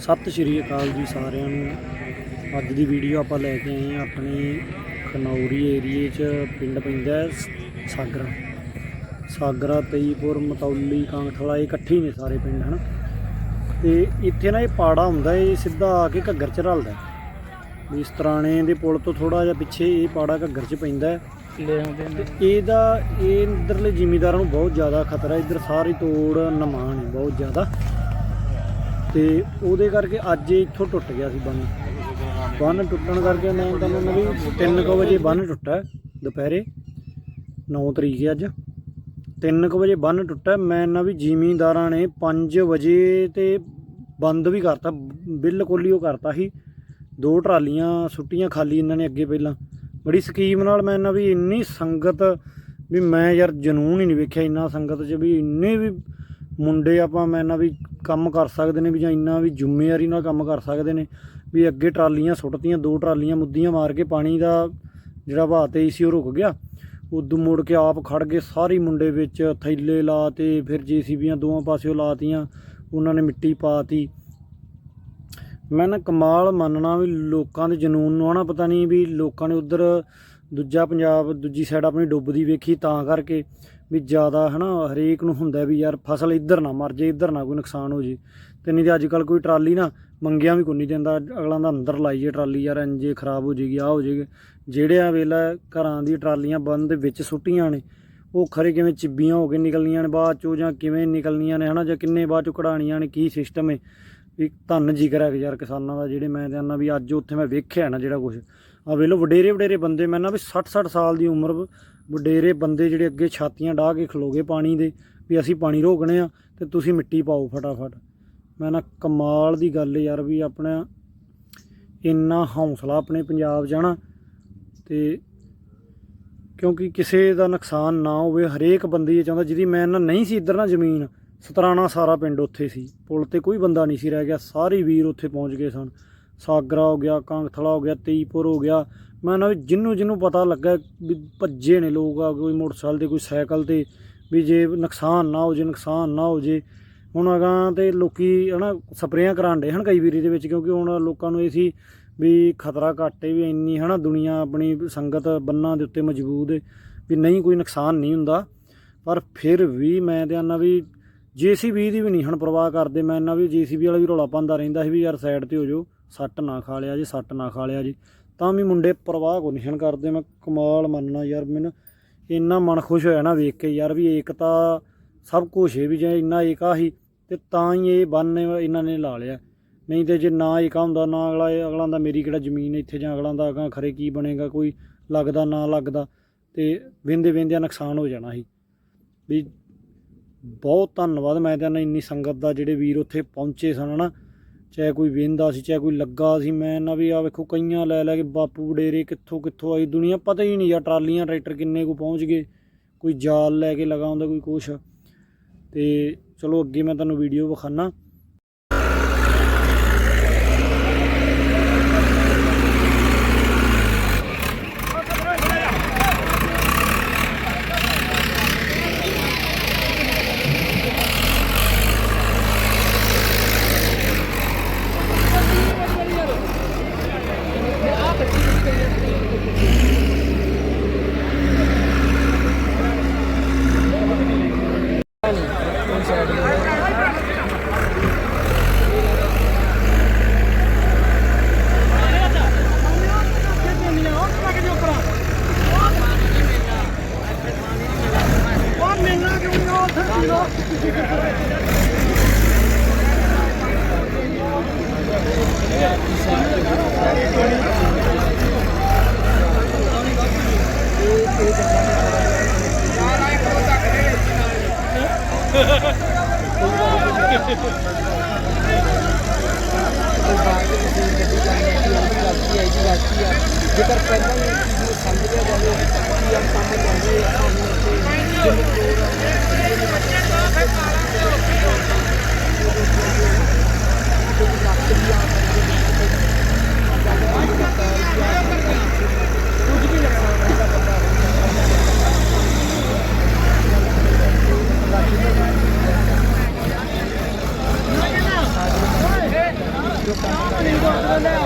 ਸਤਿ ਸ਼੍ਰੀ ਅਕਾਲ ਜੀ ਸਾਰਿਆਂ ਨੂੰ। ਅੱਜ ਦੀ ਵੀਡੀਓ ਆਪਾਂ ਲੈ ਕੇ ਆਏ ਹਾਂ ਆਪਣੇ ਖਨੌਰੀ ਏਰੀਏ 'ਚ ਪਿੰਡ ਪੈਂਦਾ ਸਾਗਰਾ। ਸਾਗਰਾ ਤਈਪੁਰ ਮਤੌਲੀ ਕਾਂਗਥਲਾ ਇਹ ਇਕੱਠੇ ਨੇ ਸਾਰੇ ਪਿੰਡ ਹਨ? ਤੇ ਇੱਥੇ ਨਾ ਇਹ ਪਾੜਾ ਹੁੰਦਾ ਇਹ ਸਿੱਧਾ ਆ ਕੇ ਘੱਗਰ 'ਚ ਰਲਦਾ ਇਸ ਤਰਾਣੇ ਦੇ ਪੁਲ ਤੋਂ ਥੋੜਾ ਜਿਹਾ ਪਿੱਛੇ ਇਹ ਪਾੜਾ ਘੱਗਰ 'ਚ ਪੈਂਦਾ ਹੈ। ਲੈ ਆਉਂਦੇ ਨੇ। ਤੇ ਇਹਦਾ ਇਹ ਇਧਰਲੇ ਜ਼ਿਮੀਦਾਰਾਂ ਨੂੰ ਬਹੁਤ ਜ਼ਿਆਦਾ ਖਤਰਾ ਇਧਰ ਸਾਰੀ ਤੋੜ ਨਮਾਨ ਹੈ ਬਹੁਤ ਜ਼ਿਆਦਾ। ਤੇ ਉਹਦੇ ਕਰਕੇ ਅੱਜ ਇੱਥੋਂ ਟੁੱਟ ਗਿਆ ਸੀ ਬੰਨ। ਬੰਨ ਟੁੱਟਣ ਕਰਕੇ ਮੈਂ ਤੁਹਾਨੂੰ ਨਾ ਵੀ 3:00 ਵਜੇ ਬੰਨ ਟੁੱਟਾ ਦੁਪਹਿਰੇ 9 ਤਰੀਕ ਹੈ ਅੱਜ। 3:00 ਵਜੇ ਬੰਨ ਟੁੱਟਾ, ਮੈਂ ਨਾ ਵੀ ਜ਼ਿਮੀਂਦਾਰਾਂ ਨੇ 5 ਵਜੇ ਤੇ ਬੰਦ ਵੀ ਕਰਤਾ, ਬਿਲਕੁਲ ਹੀ ਉਹ ਕਰਤਾ ਸੀ। ਦੋ ਟਰਾਲੀਆਂ ਸੁੱਟੀਆਂ ਖਾਲੀ ਇਹਨਾਂ ਨੇ ਅੱਗੇ ਪਹਿਲਾਂ। ਬੜੀ ਸਕੀਮ ਨਾਲ ਮੈਂ ਨਾ ਵੀ ਇੰਨੀ ਸੰਗਤ ਵੀ ਮੈਂ ਯਾਰ ਜਨੂਨ ਹੀ ਨਹੀਂ ਵੇਖਿਆ, ਇੰਨਾ ਸੰਗਤ 'ਚ ਵੀ ਇੰਨੇ ਵੀ ਮੁੰਡੇ ਆਪਾਂ ਮੈਂ ਨਾ ਵੀ ਕੰਮ ਕਰ ਸਕਦੇ ਨੇ ਵੀ ਜਾਂ ਇੰਨਾ ਵੀ ਜ਼ਿੰਮੇਵਾਰੀ ਨਾਲ ਕੰਮ ਕਰ ਸਕਦੇ ਨੇ, ਵੀ ਅੱਗੇ ਟਰਾਲੀਆਂ ਸੁੱਟਤੀਆਂ, ਦੋ ਟਰਾਲੀਆਂ ਮੁੱਦੀਆਂ ਮਾਰ ਕੇ ਪਾਣੀ ਦਾ ਜਿਹੜਾ ਵਹਾਅ ਤੇ ਸੀ ਉਹ ਰੁਕ ਗਿਆ। ਉਦੋਂ ਮੁੜ ਕੇ ਆਪ ਖੜ ਗਏ ਸਾਰੇ ਮੁੰਡੇ ਵਿੱਚ, ਥੈਲੇ ਲਾਤੇ, ਫਿਰ ਜੀਸੀਬੀਆਂ ਦੋਵਾਂ ਪਾਸਿਓਂ ਲਾਤੀਆਂ, ਉਹਨਾਂ ਨੇ ਮਿੱਟੀ ਪਾਤੀ। ਮੈਂ ਨਾ ਕਮਾਲ ਮੰਨਣਾ ਵੀ ਲੋਕਾਂ ਦੇ ਜਨੂਨ ਨੂੰ ਆਣਾ ਪਤਾ ਨਹੀਂ ਵੀ ਲੋਕਾਂ ਨੇ ਉਧਰ ਦੂਜਾ ਪੰਜਾਬ, ਦੂਜੀ ਸਾਈਡ ਆਪਣੀ ਡੁੱਬਦੀ ਵੇਖੀ ਤਾਂ ਕਰਕੇ। ਵੀ ਜ਼ਿਆਦਾ ਹਨਾ, ਹਰੇਕ ਨੂੰ ਹੁੰਦਾ ਵੀ ਯਾਰ ਫਸਲ ਇੱਧਰ ਨਾ ਮਰ ਜੇ, ਇੱਧਰ ਨਾ ਕੋਈ ਨੁਕਸਾਨ ਹੋ ਜੇ। ਤੇ ਨਹੀਂ ਤੇ ਅੱਜ ਕੱਲ ਕੋਈ ਟਰਾਲੀ ਨਾ ਮੰਗਿਆ ਵੀ ਕੋਈ ਨਹੀਂ ਦਿੰਦਾ, ਅਗਲਾਂ ਦਾ ਅੰਦਰ ਲਾਈਏ ਟਰਾਲੀ, ਯਾਰ ਇੰਜੇ ਖਰਾਬ ਹੋ ਜੇਗੀ ਆ ਹੋ ਜੇਗੀ। ਜਿਹੜੇ ਆ ਵੇਲਾ ਘਰਾਂ ਦੀ ਟਰਾਲੀਆਂ ਬੰਦ ਦੇ ਵਿੱਚ ਸੁੱਟੀਆਂ ਨੇ, ਉਹ ਖਰੇ ਕਿਵੇਂ ਚਿੱਬੀਆਂ ਹੋ ਕੇ ਨਿਕਲਣੀਆਂ ਨੇ, ਬਾਅਦ ਚੋਂ ਜਾਂ ਕਿਵੇਂ ਨਿਕਲਣੀਆਂ ਨੇ ਹਨਾ, ਜਾਂ ਕਿੰਨੇ ਬਾਅਦ ਚੋਂ ਕਢਾਣੀਆਂ ਨੇ, ਕੀ ਸਿਸਟਮ ਹੈ ਵੀ ਧੰਨ ਜਿਗਰ ਹੈ ਯਾਰ ਕਿਸਾਨਾਂ ਦਾ, ਜਿਹੜੇ ਮੈਂ ਕਹਿੰਦਾ ਵੀ ਅੱਜ ਉੱਥੇ ਮੈਂ ਵੇਖਿਆ ਨਾ ਜਿਹੜਾ ਕੁਝ ਆ ਵੇਲੋ ਵਡੇਰੇ ਵਡੇਰੇ ਬੰਦੇ, ਮੈਂ ਨਾ ਵੀ 60 60 ਸਾਲ ਦੀ ਉਮਰ ਵਡੇਰੇ ਬੰਦੇ ਜਿਹੜੇ ਅੱਗੇ ਛਾਤੀਆਂ ਡਾਹ ਕੇ ਖਲੋਗੇ ਪਾਣੀ ਦੇ ਵੀ ਅਸੀਂ ਪਾਣੀ ਰੋਕਣੇ ਆ ਤੇ ਤੁਸੀਂ ਮਿੱਟੀ ਪਾਓ ਫਟਾਫਟ। ਮੈਂ ਨਾ ਕਮਾਲ ਦੀ ਗੱਲ ਯਾਰ ਵੀ ਆਪਣਾ ਇੰਨਾ ਹੌਸਲਾ ਆਪਣੇ ਪੰਜਾਬ ਜਾਣਾ ਆਣਾ ਤੇ ਕਿਉਂਕਿ ਕਿਸੇ ਦਾ ਨੁਕਸਾਨ ਨਾ ਹੋਵੇ, ਹਰੇਕ ਬੰਦੇ ਇਹ ਚਾਹੁੰਦਾ ਜਿਹਦੀ ਮੈਂ ਨਾ ਨਹੀਂ ਸੀ ਇੱਧਰ ਨਾ ਜ਼ਮੀਨ, ਸਤਰਾਣਾ ਸਾਰਾ ਪਿੰਡ ਉੱਥੇ ਸੀ। ਪੁਲ ਤੇ ਕੋਈ ਬੰਦਾ ਨਹੀਂ ਸੀ ਰਹਿ ਗਿਆ, ਸਾਰੇ ਵੀਰ ਉੱਥੇ ਪਹੁੰਚ ਗਏ ਸਨ। ਸਾਗਰਾ ਹੋ ਗਿਆ, ਕਾਂਗਥਲਾ ਹੋ ਗਿਆ, ਤੇਈਪੁਰ ਹੋ ਗਿਆ ਮੈਂ ਨਾ ਵੀ ਜਿਹਨੂੰ ਜਿਹਨੂੰ ਪਤਾ ਲੱਗਾ ਵੀ ਭੱਜੇ ਨੇ ਲੋਕ ਆ, ਕੋਈ ਮੋਟਰਸਾਈਕਲ ਤੇ, ਕੋਈ ਸਾਈਕਲ ਤੇ, ਵੀ ਜੇ ਨੁਕਸਾਨ ਨਾ ਹੋ ਜੇ, ਨੁਕਸਾਨ ਨਾ ਹੋ ਜੇ। ਹੁਣ ਅਗਾਂ ਤੇ ਲੋਕੀ ਹਨਾ ਸਪਰੇਆਂ ਕਰਾਉਂਦੇ ਹਨ ਕਈ ਵੀਰੀ ਦੇ ਵਿੱਚ, ਕਿਉਂਕਿ ਹੁਣ ਲੋਕਾਂ ਨੂੰ ਇਹ ਸੀ ਵੀ ਖਤਰਾ ਘੱਟ ਹੈ ਵੀ ਇੰਨੀ ਹਨਾ ਦੁਨੀਆ ਆਪਣੀ ਸੰਗਤ ਬੰਨਾਂ ਦੇ ਉੱਤੇ ਮਜ਼ਬੂਤ ਹੈ ਵੀ ਨਹੀਂ ਕੋਈ ਨੁਕਸਾਨ ਨਹੀਂ ਹੁੰਦਾ। ਪਰ ਫਿਰ ਵੀ ਮੈਂ ਤੇ ਆਨਾ ਵੀ ਜੀਸੀਬੀ ਦੀ ਵੀ ਨਹੀਂ ਹੁਣ ਪਰਵਾਹ ਕਰਦੇ, ਮੈਂ ਨਾ ਵੀ ਜੀਸੀਬੀ ਵਾਲਾ ਵੀ ਰੌਲਾ ਪਾਉਂਦਾ ਰਹਿੰਦਾ ਸੀ ਵੀ ਯਾਰ ਸਾਈਡ ਤੇ ਹੋ ਜਾਓ, ਸੱਟ ਨਾ ਖਾ ਲਿਆ ਜੀ, ਸੱਟ ਨਾ ਖਾ ਲਿਆ ਜੀ। ਤਾਂ ਵੀ ਮੁੰਡੇ ਪਰਵਾਹ ਕੋ ਨਹੀਂ ਕਰਦੇ, ਮੈਂ ਕਮਾਲ ਮੰਨਣਾ ਯਾਰ, ਮੈਨੂੰ ਇੰਨਾ ਮਨ ਖੁਸ਼ ਹੋਇਆ ਨਾ ਵੇਖ ਕੇ ਯਾਰ ਵੀ ਏਕਤਾ ਸਭ ਕੁਛ ਹੈ ਵੀ ਜੇ ਇੰਨਾ ਏਕਾ ਹੀ ਤੇ ਤਾਂ ਹੀ ਇਹ ਬੰਨ ਇਹਨਾਂ ਨੇ ਲਾ ਲਿਆ। ਨਹੀਂ ਤੇ ਜੇ ਨਾ ਏਕਾ ਹੁੰਦਾ, ਨਾ ਅਗਲਾ ਅਗਲਾਂ ਦਾ ਮੇਰੀ ਕਿਹੜਾ ਜ਼ਮੀਨ ਇੱਥੇ ਜਾਂ ਅਗਲਾਂ ਦਾ ਅਗਾਂ ਖਰੇ ਕੀ ਬਣੇਗਾ, ਕੋਈ ਲੱਗਦਾ ਨਾ ਲੱਗਦਾ, ਤੇ ਵਿੰਦੇ ਵਿੰਦਿਆਂ ਨੁਕਸਾਨ ਹੋ ਜਾਣਾ ਸੀ। ਵੀ ਬਹੁਤ ਧੰਨਵਾਦ, ਮੈਂ ਤਾਂ ਇੰਨੀ ਸੰਗਤ ਦਾ ਜਿਹੜੇ ਵੀਰ ਉੱਥੇ ਪਹੁੰਚੇ ਸਨ ਨਾ ਚਾਹੇ ਕੋਈ ਵੇਂਦਾ ਸੀ, ਚਾਹੇ ਕੋਈ ਲੱਗਾ ਸੀ, ਮੈਂ ਨਾ ਵੀ ਆ ਵੇਖੋ ਕਈਆਂ ਲੈ ਲੈ ਕੇ ਬਾਪੂ ਵਡੇਰੇ ਕਿੱਥੋਂ ਕਿੱਥੋਂ ਆਈ ਦੁਨੀਆ, ਪਤਾ ਹੀ ਨਹੀਂ ਯਾਰ ਟਰਾਲੀਆਂ, ਟਰੈਕਟਰ ਕਿੰਨੇ ਕੋ ਪਹੁੰਚ ਗਏ, ਕੋਈ ਜਾਲ ਲੈ ਕੇ ਲਗਾ ਹੁੰਦਾ, ਕੋਈ ਕੁਛ। ਤੇ ਚਲੋ ਅੱਗੇ ਮੈਂ ਤੁਹਾਨੂੰ ਵੀਡੀਓ ਵਿਖਾਣਾ ਜੇਕਰ ਪਹਿਲਾਂ ਹੀ ਇਸ ਚੀਜ਼ ਨੂੰ ਸਮਝਿਆ ਜਾਵੇ ਕਿ ਯਾਰ ਕੰਮ ਜਾਂਦੇ ਸਾਨੂੰ ਤੇ ਜਿੰਨੇ ਲੋੜ ਕੁਝ ਵੀ ਨੁਕਸਾਨ ਹੁੰਦਾ ਬੰਦਾ ਜੋ ਕੰਮ ਕਰ ਰਹੇ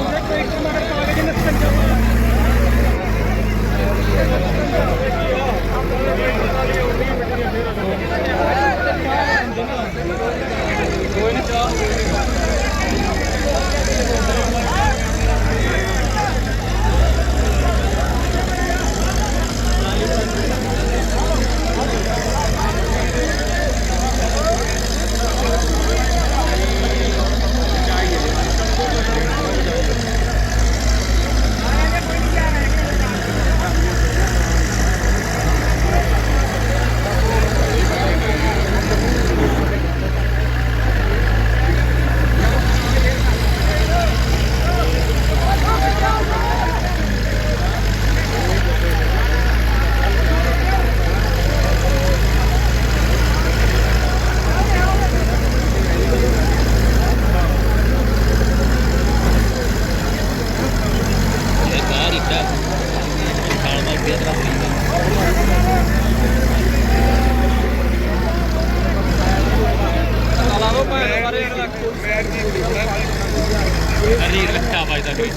ਅਰੀ ਰੱਖਾ ਵੱਜਦਾ ਕੋਈ।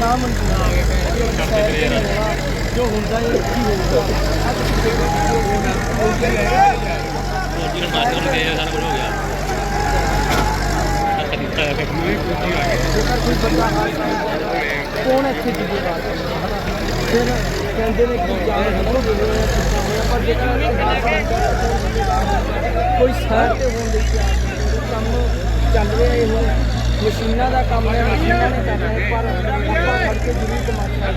ਨਾ ਮਨਜ਼ੂਰ ਜੋ ਹੁੰਦਾ ਹੈ ਕੀ ਹੋਊਗਾ ਹੋਰ ਜਿਹੜਾ ਮਾਸਟਰ ਨੂੰ ਗਏ ਸਾਰਾ ਕੁਝ ਹੋ ਗਿਆ। ਅੱਛਾ, ਦਿੱਤਾ ਹੈ ਕਿ ਕੋਈ ਕੁਝ ਆ ਗਿਆ ਜੇਕਰ ਕੋਈ ਬੰਦਾ ਹਾਰ ਜਾਂਦਾ ਕੌਣ ਇੱਥੇ ਜ਼ਿੰਮੇਵਾਰ ਹੈ ਫਿਰ ਕਹਿੰਦੇ ਨੇ ਕਿ ਜਾਨ ਹਮਰੋ ਦੇ ਹੋਏ ਕੀਤਾ ਹੋਇਆ ਪਰ ਜੇਕਰ ਅਸੀਂ ਹਾਰ ਜਾਂਦਾ ਤਾਂ ਕੌਣ ਜ਼ਿੰਮੇਵਾਰ ਹੈ? ਕੋਈ ਸਾਈਡ ਤੇ ਹੋਣ ਦੇ ਕੇ ਕੰਮ ਚੱਲ ਰਿਹਾ ਇਹ ਹੁਣ ਮਸ਼ੀਨਾਂ ਦਾ ਕੰਮ ਹੈ ਮਸ਼ੀਨਾਂ ਨੇ ਕਰਨਾ ਹੈ ਪਰ ਆਪਾਂ ਫੜ ਕੇ ਜ਼ਰੂਰ ਤਮਾਸ਼ਾ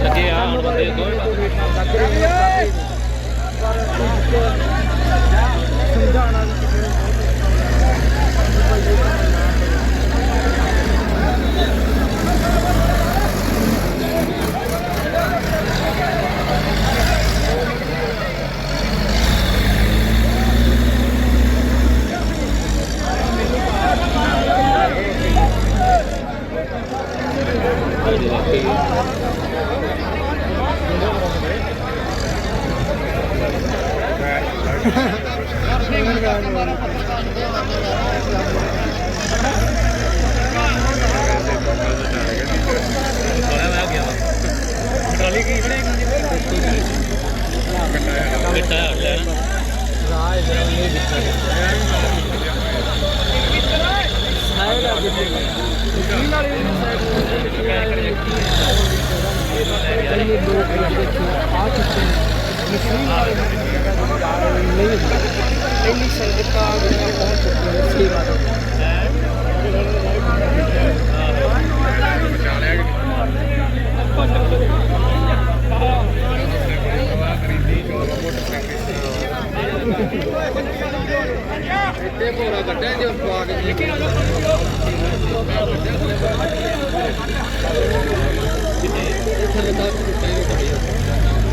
ਲੱਗੇ ਆ ਹੁਣ ਬੰਦੇ ਦੋ ਲੱਗ ਰਹੇ ਨੇ ਪਰ ਕੁਝ ਸਮਝਾਉਣਾ ਵੀ ਕਿਸੇ ਨੂੰ ਬਹੁਤ ਥੋੜਾ ਮੈਂ ਗਿਆ ਟਰਾਲੀ ਕੀ ਨਹੀਂ ਇੰਨੀ ਸੰਗਤਾਂ ਜਿਹੜੀਆਂ ਪਹੁੰਚ ਚੁੱਕੀਆਂ ਨੇ ਸੇਵਾ ਦੇ ਇੱਥੇ ਭੋਰਾ ਕੱਢਿਆ ਜੇ ਪਾ ਕੇ ਇੱਥੇ ਲਗਾ ਕੇ ਦਿੱਤਾ ਕੱਢਿਆ